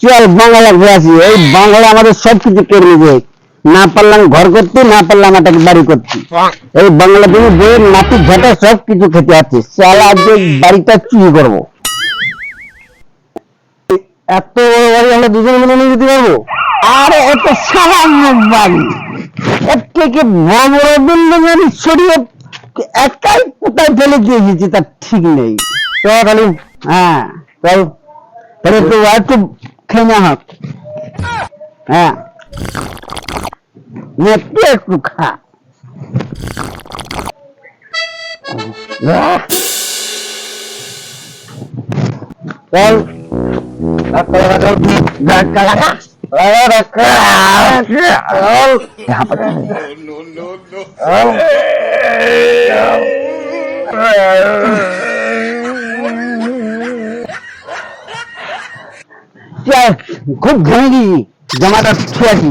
চল বাংলা ঘুরে এই বাংলা আমাদের সবকিছু করে নিবে। না পারলাম ঘর করতে না পারলাম এটাকে বাড়ি করতে। এই বাংলা তুমি বইয়ের নাতি ঝাঁটা সব কিছু খেতে আছে। চাল আজকে বাড়িটা চুরি করব। এত বড় আমরা দুজন মিলে নিয়ে যেতে পারব? আরে এত সামান্য বাড়ি। এর থেকে বড় বড় বিল্ডিং ছড়িয়ে একাই কোথায় ফেলে দিয়ে এসেছি তার ঠিক নেই। তো খালি হ্যাঁ চল তাহলে একটু একটু খেয়ে হোক। হ্যাঁ। মেপে একটু খা চল। খুব ঘুমিয়ে জমাটা ছুঁয়াছি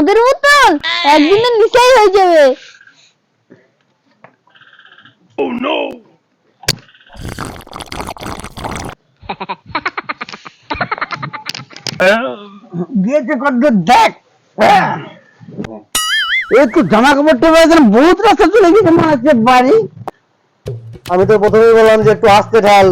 মদের বোতল? একদিনের নিচাই হয়ে যাবে। গিয়েছে কত দেখ। একটু জামা কাপড় টেপে এখানে বহুত রাস্তা চলে গেছে বাড়ি। আমি তো প্রথমেই বললাম যে একটু আসতে ঢাল।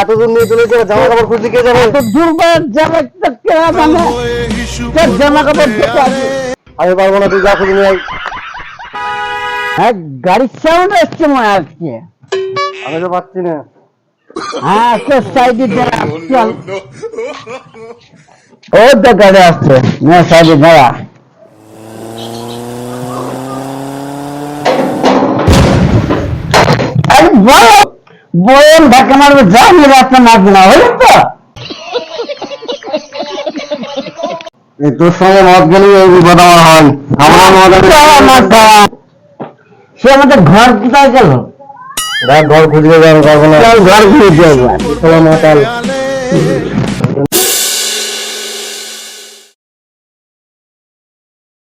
এত দূর নিয়ে চলে যাবে জামা কাপড় খুঁজতে কে যাবে? এত দূর জামা মানে জামা কাপড় আমি পারব না তুই যা খুঁজে নিয়ে হ্যাঁ গাড়ির সাউন্ড আসছে মনে হচ্ছে আমি তো পাচ্ছি না। হ্যাঁ সাইডে দাঁড়া চল ও তো গাড়ি আসছে। না সাইডে দাঁড়া। আরে বলো বয়ন ধাক্কা মারবে যা আমি রাস্তা মারবে না হলো তো। তোর সঙ্গে মদ গেলে এই বিপদ আমার হয় আমার মদ সে আমাদের ঘর কোথায় গেল? ঘর খুঁজবে যাব ঘর খুঁজে যাব। চলো মাতাল।